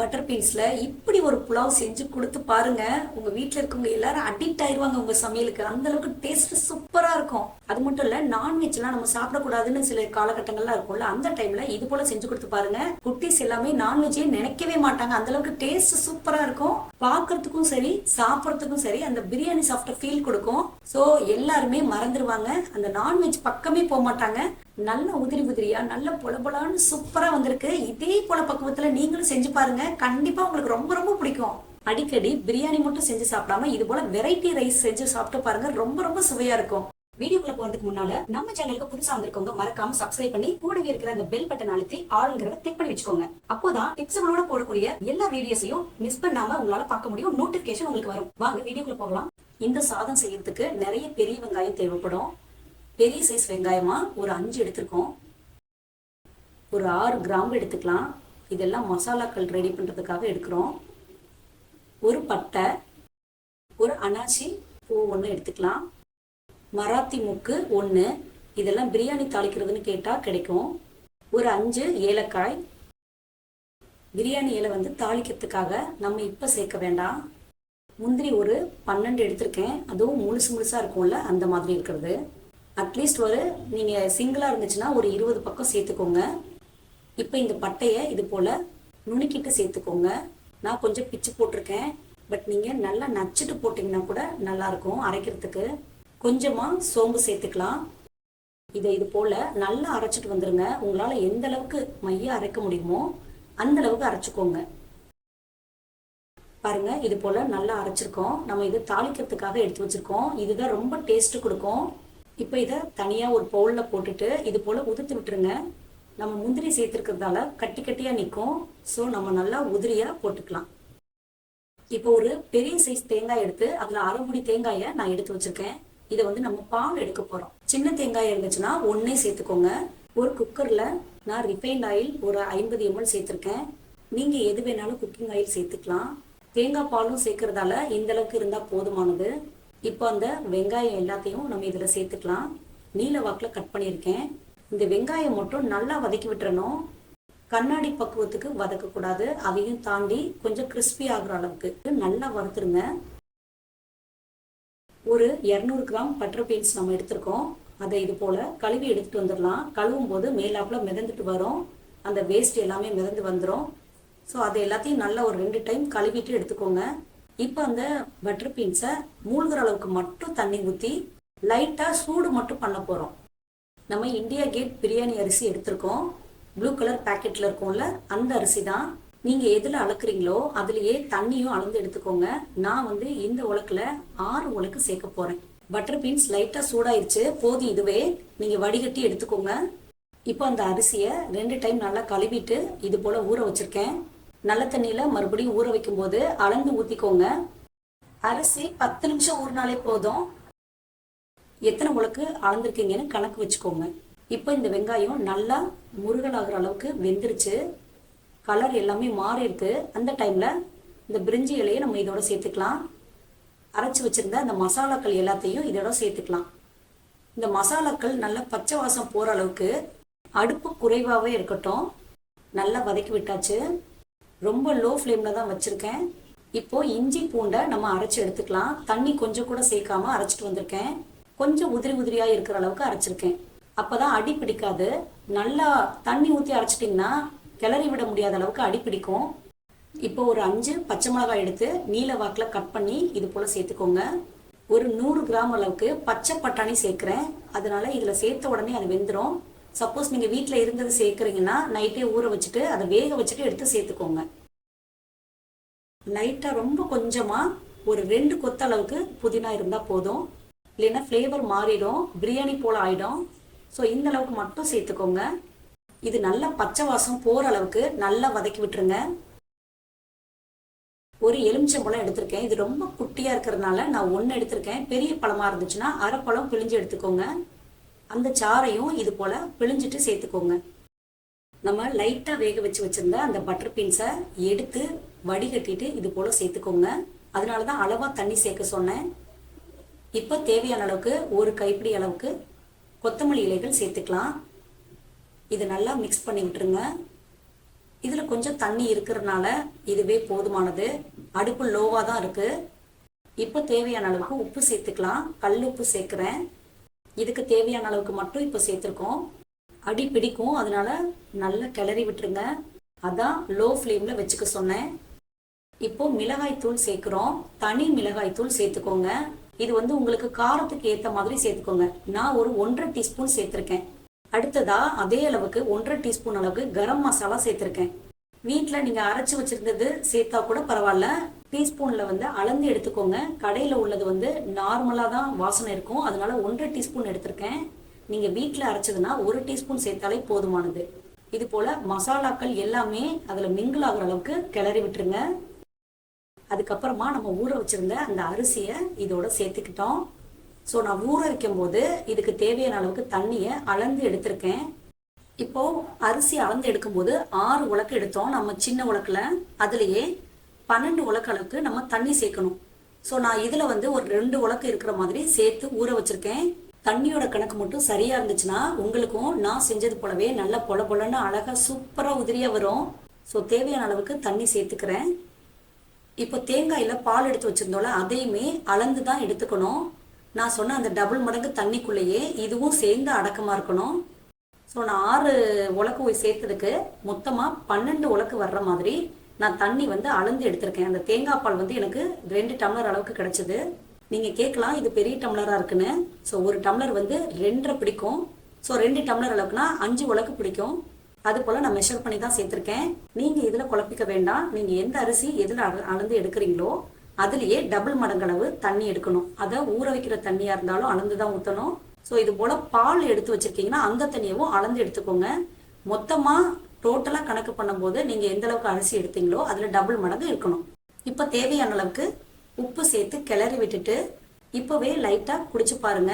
Butter பீன்ஸில் இப்படி ஒரு புலாவ் செஞ்சு கொடுத்து பாருங்கள் உங்கள் வீட்டில் இருக்கவங்க எல்லாரும் அடிக்ட் ஆயிடுவாங்க உங்கள் சமையலுக்கு. அந்தளவுக்கு டேஸ்ட் சூப்பராக இருக்கும். அது மட்டும் இல்லை நான்வெஜ்லாம் நம்ம சாப்பிடக்கூடாதுன்னு சில காலகட்டங்கள்லாம் இருக்கும்ல அந்த டைமில் இது போல் செஞ்சு கொடுத்து பாருங்க. குட்டீஸ் எல்லாமே நான்வெஜ்ஜே நினைக்கவே மாட்டாங்க. அந்தளவுக்கு டேஸ்ட் சூப்பராக இருக்கும். பார்க்குறதுக்கும் சரி சாப்பிட்றதுக்கும் சரி அந்த பிரியாணி சாப்பிட்ட ஃபீல் கொடுக்கும். ஸோ எல்லாருமே மறந்துடுவாங்க அந்த நான்வெஜ் பக்கமே போக மாட்டாங்க. நல்ல உதிரி உதிரியா நல்ல பொலபொலான்னு சூப்பரா வந்திருக்கு. இதே போல பக்குவத்துல நீங்களும் செஞ்சு பாருங்க. கண்டிப்பா உங்களுக்கு ரொம்ப ரொம்ப பிடிக்கும். அடிக்கடி பிரியாணி மட்டும் செஞ்சு சாப்பிடாம இது போல வெரைட்டி ரைஸ் செஞ்சு சாப்பிட்டு பாருங்க. ரொம்ப ரொம்ப சுவையா இருக்கும். வீடியோக்குள்ள போறதுக்கு முன்னால நம்ம சேனலுக்கு புதுசா வந்திருக்கவங்க மறக்காம சப்ஸ்கிரைப் பண்ணி கூடவே இருக்கிற அந்த பெல் பட்டன் அழுத்தி ஆளுங்கிறத கிளிக் பண்ணி வச்சுக்கோங்க. அப்போதான் டிப்ஸுகளோட போடக்கூடிய எல்லா வீடியோஸையும் மிஸ் பண்ணாம உங்களால பார்க்க முடியும். நோட்டிபிகேஷன் உங்களுக்கு வரும். வாங்க வீடியோக்குள்ள போகலாம். இந்த சாதம் செய்யறதுக்கு நிறைய பெரிய வெங்காயம் தேவைப்படும். பெரிய சைஸ் வெங்காயமா ஒரு அஞ்சு எடுத்திருக்கோம். ஒரு ஆறு கிராம்பு எடுத்துக்கலாம். இதெல்லாம் மசாலாக்கள் ரெடி பண்ணுறதுக்காக எடுக்கிறோம். ஒரு பட்டை ஒரு அனாச்சி பூ ஒன்று எடுத்துக்கலாம். மராத்தி முக்கு ஒன்று இதெல்லாம் பிரியாணி தாளிக்கிறதுன்னு கேட்டால் கிடைக்கும். ஒரு அஞ்சு ஏலக்காய். பிரியாணி இலை வந்து தாளிக்கிறதுக்காக நம்ம இப்போ சேர்க்க வேண்டாம். முந்திரி ஒரு பன்னெண்டு எடுத்திருக்கேன். அதுவும் முழுசு முழுசாக இருக்கும்ல அந்த மாதிரி இருக்கிறது. அட்லீஸ்ட் ஒரு நீங்கள் சிங்கிளாக இருந்துச்சுன்னா ஒரு இருபது பக்கம் சேர்த்துக்கோங்க. இப்போ இந்த பட்டையை இது போல் நுணுக்கிட்டு சேர்த்துக்கோங்க. நான் கொஞ்சம் பிச்சு போட்டிருக்கேன். பட் நீங்கள் நல்லா நச்சுட்டு போட்டிங்கன்னா கூட நல்லாயிருக்கும் அரைக்கிறதுக்கு. கொஞ்சமாக சோம்பு சேர்த்துக்கலாம். இதை இது போல் நல்லா அரைச்சிட்டு வந்துருங்க. உங்களால் எந்த அளவுக்கு மைய அரைக்க முடியுமோ அந்த அளவுக்கு அரைச்சிக்கோங்க. பாருங்க இது போல் நல்லா அரைச்சிருக்கோம். நம்ம இதை தாளிக்கிறதுக்காக எடுத்து வச்சிருக்கோம். இதுதான் ரொம்ப டேஸ்ட் கொடுக்கும். இப்போ இதை தனியாக ஒரு பவுலில் போட்டுட்டு இது போல் உதிர்த்து விட்டுருங்க. நம்ம முந்திரி சேர்த்துருக்கிறதால கட்டி கட்டியாக நிற்கும் ஸோ நம்ம நல்லா உதிரியாக போட்டுக்கலாம். இப்போ ஒரு பெரிய சைஸ் தேங்காய் எடுத்து அதில் அரை முடி தேங்காயை நான் எடுத்து வச்சுருக்கேன். இதை வந்து நம்ம பால் எடுக்க போகிறோம் சின்ன தேங்காய் இருந்துச்சுன்னா ஒன்றே சேர்த்துக்கோங்க. ஒரு குக்கரில் நான் ரிஃபைண்ட் ஆயில் ஒரு ஐம்பது எம்எல் சேர்த்துருக்கேன். நீங்கள் எது வேணாலும் குக்கிங் ஆயில் சேர்த்துக்கலாம். தேங்காய் பாலும் சேர்க்கறதால இந்த அளவுக்கு இருந்தால் போதுமானது. இப்போ அந்த வெங்காயம் எல்லாத்தையும் நம்ம இதில் சேர்த்துக்கலாம். நீல வாக்கில் கட் பண்ணியிருக்கேன். இந்த வெங்காயம் மட்டும் நல்லா வதக்கி விட்டுறணும். கண்ணாடி பக்குவத்துக்கு வதக்கக்கூடாது. அதையும் தாண்டி கொஞ்சம் கிறிஸ்பி ஆகுற அளவுக்கு நல்லா வறுத்துருங்க. ஒரு இரநூறு கிராம் பட்டர் பீன்ஸ் நம்ம எடுத்திருக்கோம். அதை இது போல கழுவி எடுத்துட்டு வந்துடலாம். கழுவும் போது மேலாப்பில் மிதந்துட்டு வரும். அந்த வேஸ்ட் எல்லாமே மிதந்து வந்துடும் ஸோ அது எல்லாத்தையும் நல்லா ஒரு ரெண்டு டைம் கழுவிட்டு எடுத்துக்கோங்க. இப்போ அந்த பட்டர் பீன்ஸை மூழ்கிற அளவுக்கு மட்டும் தண்ணி ஊற்றி லைட்டாக சூடு மட்டும் பண்ண போகிறோம் நம்ம இந்தியா கேட் பிரியாணி அரிசி எடுத்திருக்கோம். ப்ளூ கலர் பேக்கெட்டில் இருக்கும்ல அந்த அரிசி தான். நீங்கள் எதில் அளக்குறீங்களோ அதுலேயே தண்ணியும் அளந்து எடுத்துக்கோங்க. நான் வந்து இந்த உலக்கில் ஆறு உலக்கு சேர்க்க போகிறேன் பட்டர் பீன்ஸ் லைட்டாக சூடாயிருச்சு போதும் இதுவே. நீங்கள் வடிகட்டி எடுத்துக்கோங்க. இப்போ அந்த அரிசியை ரெண்டு டைம் நல்லா கழுவிட்டு இது போல் ஊற வச்சுருக்கேன். நல்ல தண்ணியில் மறுபடியும் ஊற வைக்கும்போது அளந்து ஊற்றிக்கோங்க அரிசி பத்து நிமிஷம் ஊறினாலே போதும். எத்தனை உலக்கு அளந்துருக்கீங்கன்னு கணக்கு வச்சுக்கோங்க. இப்போ இந்த வெங்காயம் நல்லா முருகலாகிற அளவுக்கு வெந்துருச்சு. கலர் எல்லாமே மாறி இருக்கு. அந்த டைமில் இந்த பிரிஞ்சி இலையை நம்ம இதோட சேர்த்துக்கலாம். அரைச்சி வச்சிருந்த அந்த மசாலாக்கள் எல்லாத்தையும் இதோட சேர்த்துக்கலாம். இந்த மசாலாக்கள் நல்லா பச்சை வாசம் போகிற அளவுக்கு அடுப்பு குறைவாகவே இருக்கட்டும். நல்லா வதக்கி விட்டாச்சு. ரொம்ப லோ ஃப்ளேமில் தான் வச்சுருக்கேன். இப்போ இஞ்சி பூண்டை நம்ம அரைச்சி எடுத்துக்கலாம். தண்ணி கொஞ்சம் கூட சேர்க்காம அரைச்சிட்டு வந்திருக்கேன். கொஞ்சம் உதிரி உதிரியாக இருக்கிற அளவுக்கு அரைச்சிருக்கேன். அப்பதான் அடி பிடிக்காது. நல்லா தண்ணி ஊற்றி அரைச்சிட்டிங்கன்னா கிளறி விட முடியாத அளவுக்கு அடி பிடிக்கும். இப்போ ஒரு அஞ்சு பச்சை மிளகாய் எடுத்து நீல வாக்கில் கட் பண்ணி இது போல் சேர்த்துக்கோங்க. ஒரு நூறு கிராம் அளவுக்கு பச்சை பட்டாணி சேர்க்குறேன். அதனால இதில் சேர்த்த உடனே அது வெந்துடும் சப்போஸ் நீங்கள் வீட்டில் இருந்தது சேர்க்குறீங்கன்னா நைட்டே ஊற வச்சுட்டு அதை வேக வச்சுட்டு எடுத்து சேர்த்துக்கோங்க. லைட்டாக ரொம்ப கொஞ்சமாக ஒரு ரெண்டு கொத்த அளவுக்கு புதினா இருந்தால் போதும். இல்லைன்னா ஃப்ளேவர் மாறிடும். பிரியாணி போல் ஆயிடும். ஸோ இந்த அளவுக்கு மட்டும் சேர்த்துக்கோங்க. இது நல்லா பச்சை வாசம் போகிற அளவுக்கு நல்லா வதக்கி விட்டுருங்க. ஒரு எலுமிச்சம்பழம் எடுத்திருக்கேன். இது ரொம்ப குட்டியாக இருக்கிறதுனால நான் ஒன்று எடுத்திருக்கேன். பெரிய பழமாக இருந்துச்சுன்னா அரை பழம் பிழிஞ்சு எடுத்துக்கோங்க. அந்த சாறையும் இது போல் பிழிஞ்சிட்டு சேர்த்துக்கோங்க. நம்ம லைட்டாக வேக வச்சு வச்சுருந்த அந்த பட்டர் பீன்ஸை எடுத்து வடிகட்டிட்டு இது போல் சேர்த்துக்கோங்க. அதனால தான் அளவாக தண்ணி சேர்க்க சொன்னேன். இப்போ தேவையான அளவுக்கு ஒரு கைப்பிடி அளவுக்கு கொத்தமல்லி இலைகள் சேர்த்துக்கலாம். இது நல்லா மிக்ஸ் பண்ணி விட்டுருங்க. இதில் கொஞ்சம் தண்ணி இருக்கிறதுனால இதுவே போதுமானது. அடுப்பு லோவாக தான் இருக்குது இப்போ தேவையான அளவுக்கு உப்பு சேர்த்துக்கலாம். கல் உப்பு சேர்க்குறேன். இதுக்கு தேவையான அளவுக்கு மட்டும் இப்போ சேர்த்துருக்கோம். அடி பிடிக்கும் அதனால நல்லா கிளறி விட்டுருங்க. அதான் லோ ஃப்ளேமில் வச்சுக்க சொன்னேன். இப்போ மிளகாய் தூள் தனி மிளகாய்த்தூள் சேர்த்துக்கோங்க. இது வந்து உங்களுக்கு காரத்துக்கு ஏற்ற மாதிரி சேர்த்துக்கோங்க. நான் ஒரு ஒன்றரை டீஸ்பூன் சேர்த்துருக்கேன். அடுத்ததா அதே அளவுக்கு ஒன்றரை டீஸ்பூன் அளவுக்கு கரம் மசாலா சேர்த்துருக்கேன். வீட்டில் நீங்கள் அரைச்சி வச்சுருந்தது சேர்த்தா கூட பரவாயில்ல. டீஸ்பூனில் வந்து அளந்து எடுத்துக்கோங்க. கடையில் உள்ளது வந்து நார்மலாக தான் வாசனை இருக்கும். அதனால ஒன்றரை டீஸ்பூன் எடுத்திருக்கேன். நீங்கள் வீட்டில் அரைச்சதுன்னா ஒரு டீஸ்பூன் சேர்த்தாலே போதுமானது. இது போல் மசாலாக்கள் எல்லாமே அதில் மிங்கிள் ஆகுற அளவுக்கு கிளறி விட்டுருங்க. அதுக்கப்புறமா நம்ம ஊற வச்சுருந்த அந்த அரிசியை இதோட சேர்த்துக்கிட்டோம். ஸோ நான் ஊற வைக்கும் போது இதுக்கு தேவையான அளவுக்கு தண்ணியை அளந்து எடுத்திருக்கேன். இப்போ அரிசி அளந்து எடுக்கும்போது ஆறு உலக்கு எடுத்தோம். நம்ம சின்ன உலக்கில் அதுலேயே பன்னெண்டு உலக்கு அளவுக்கு நம்ம தண்ணி சேர்க்கணும். ஸோ நான் இதில் வந்து ஒரு ரெண்டு உலக்கு இருக்கிற மாதிரி சேர்த்து ஊற வச்சுருக்கேன். தண்ணியோட கணக்கு மட்டும் சரியா இருந்துச்சுன்னா உங்களுக்கும் நான் செஞ்சது போலவே நல்ல பொல பொலன்னு அழகாக சூப்பராக உதிரியாக வரும். ஸோ தேவையான அளவுக்கு தண்ணி சேர்த்துக்கிறேன். இப்போ தேங்காயில் பால் எடுத்து வச்சுருந்தோம்ல அதையுமே அளந்து தான் எடுத்துக்கணும். நான் சொன்ன அந்த டபுள் மடங்கு தண்ணிக்குள்ளேயே இதுவும் சேர்ந்து அடக்கமாக இருக்கணும். ஸோ நான் ஆறு உலக்கு போய் சேர்த்ததுக்கு மொத்தமாக பன்னெண்டு உலக்கு வர்ற மாதிரி நான் தண்ணி வந்து அளந்து எடுத்திருக்கேன். அந்த தேங்காய் பால் வந்து எனக்கு ரெண்டு டம்ளர் அளவுக்கு கிடைச்சது. நீங்கள் கேட்கலாம் இது பெரிய டம்ளராக இருக்குன்னு. ஸோ ஒரு டம்ளர் வந்து ரெண்டரை பிடிக்கும். ஸோ ரெண்டு டம்ளர் அளவுக்குனா அஞ்சு உலக்கு பிடிக்கும். அது போல் நான் மெஷர் பண்ணி தான் சேர்த்துருக்கேன். நீங்கள் இதில் குழப்பிக்க வேண்டாம். நீங்கள் எந்த அரிசி எதில் அள- அளந்து எடுக்கிறீங்களோ அதுலேயே டபுள் மடங்களவு தண்ணி எடுக்கணும். அதை ஊற வைக்கிற தண்ணியாக இருந்தாலும் அளந்து தான் ஊற்றணும் ஸோ இது போல் பால் எடுத்து வச்சிருக்கீங்கன்னா அந்த தண்ணியவும் அளந்து எடுத்துக்கோங்க. மொத்தமாக டோட்டலாக கணக்கு பண்ணும்போது நீங்கள் எந்த அளவுக்கு அரிசி எடுத்தீங்களோ அதில் டபுள் மடங்கு இருக்கணும். இப்போ தேவையான அளவுக்கு உப்பு சேர்த்து கிளறி விட்டுட்டு இப்போவே லைட்டாக குடிச்சு பாருங்க.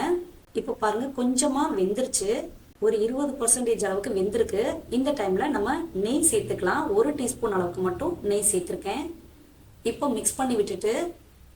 இப்போ பாருங்க கொஞ்சமாக வெந்துருச்சு. ஒரு இருபது பர்சன்டேஜ் அளவுக்கு வெந்திருக்கு. இந்த டைமில் நம்ம நெய் சேர்த்துக்கலாம். ஒரு டீஸ்பூன் அளவுக்கு மட்டும் நெய் சேர்த்துருக்கேன். இப்போ மிக்ஸ் பண்ணி விட்டுட்டு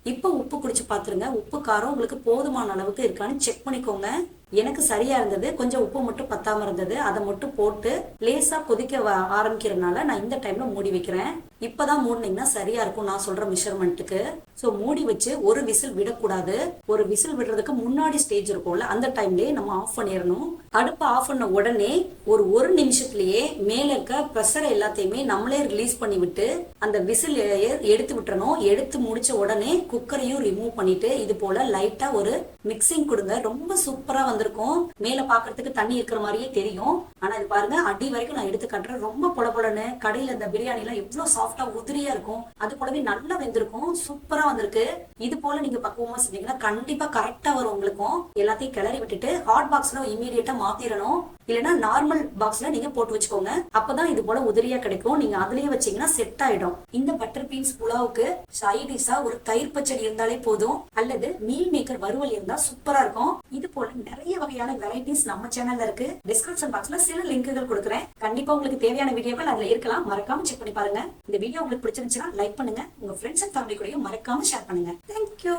இப்போ உப்பு குடிச்சு பார்த்துருங்க உப்பு காரம் உங்களுக்கு போதுமான அளவுக்கு இருக்கான்னு செக் பண்ணிக்கோங்க. எனக்கு சரியா இருந்தது. கொஞ்சம் உப்பு மட்டும் பத்தாம இருந்தது. அதை மட்டும் போட்டு லேசா கொதிக்க வ- ஆரம்பிக்கிறதுனால நான் இந்த டைம்ல மூடி வைக்கிறேன். இப்பதான் மூடினீங்கன்னா சரியா இருக்கும் நான் சொல்ற மெஷர்மெண்ட்டுக்கு ஸோ மூடி வச்சு ஒரு விசில் விடக்கூடாது. ஒரு விசில் விடுறதுக்கு முன்னாடி ஸ்டேஜ் இருக்கும்ல அந்த டைம்லயே நம்ம ஆஃப் பண்ணிடணும். அடுப்பை ஆஃப் பண்ண உடனே ஒரு ஒரு நிமிஷத்துலயே மேல இருக்க ப்ரெஷர் எல்லாத்தையுமே நம்மளே ரிலீஸ் பண்ணி விட்டு அந்த விசில் எடுத்து விட்டுறணும். எடுத்து முடிச்ச உடனே குக்கரையும் ரிமூவ் பண்ணிட்டு இது போல லைட்டா ஒரு மிக்சிங் கொடுங்க. ரொம்ப சூப்பரா வந்திருக்கும். மேல பாக்குறதுக்கு தண்ணி இருக்கிற மாதிரியே தெரியும். ஆனா இது பாருங்க அடி வரைக்கும் நான் எடுத்து காட்டுறேன். ரொம்ப பொல பொலன்னு கடையில இந்த பிரியாணி எல்லாம் எவ்வளவு சாஃப்டா உதிரியா இருக்கும். அது போலவே நல்லா வெந்திருக்கும். சூப்பரா வந்திருக்கு. இது போல நீங்க பக்குவமா செஞ்சீங்கன்னா கண்டிப்பா கரெக்டா வரும் உங்களுக்கும். எல்லாத்தையும் கிளறி விட்டுட்டு ஹாட் பாக்ஸ்ல இமீடியட்டா மாத்திரணும். இல்லைன்னா நார்மல் பாக்ஸ்ல நீங்க போட்டு வச்சுக்கோங்க. அப்பதான் இது போல உதிரியா கிடைக்கும். நீங்க அதுலயே வச்சீங்கன்னா செட் ஆயிடும். இந்த பட்டர் பீன்ஸ் புலாவுக்கு சைடிஷா ஒரு தயிர் பச்சடி இருந்தாலே போதும். அல்லது மீல் மேக்கர் வறுவல் இருந்தா சூப்பரா இருக்கும். இது போல நிறைய வகையான வெரைட்டிஸ் நம்ம சேனல்ல இருக்கு. டிஸ்கிரிப்ஷன் பாக்ஸ்ல சில லிங்குகள் கொடுக்குறேன். கண்டிப்பா உங்களுக்கு தேவையான வீடியோக்கள் அதுல இருக்கலாம். மறக்காம செக் பண்ணி பாருங்க. இந்த வீடியோ உங்களுக்கு பிடிச்சிருந்துச்சுன்னா லைக் பண்ணுங்க. உங்க ஃப்ரெண்ட்ஸ் அண்ட் ஃபேமிலி கூடயும் மறக்காம ஷேர் பண்ணுங்க. தேங்க்யூ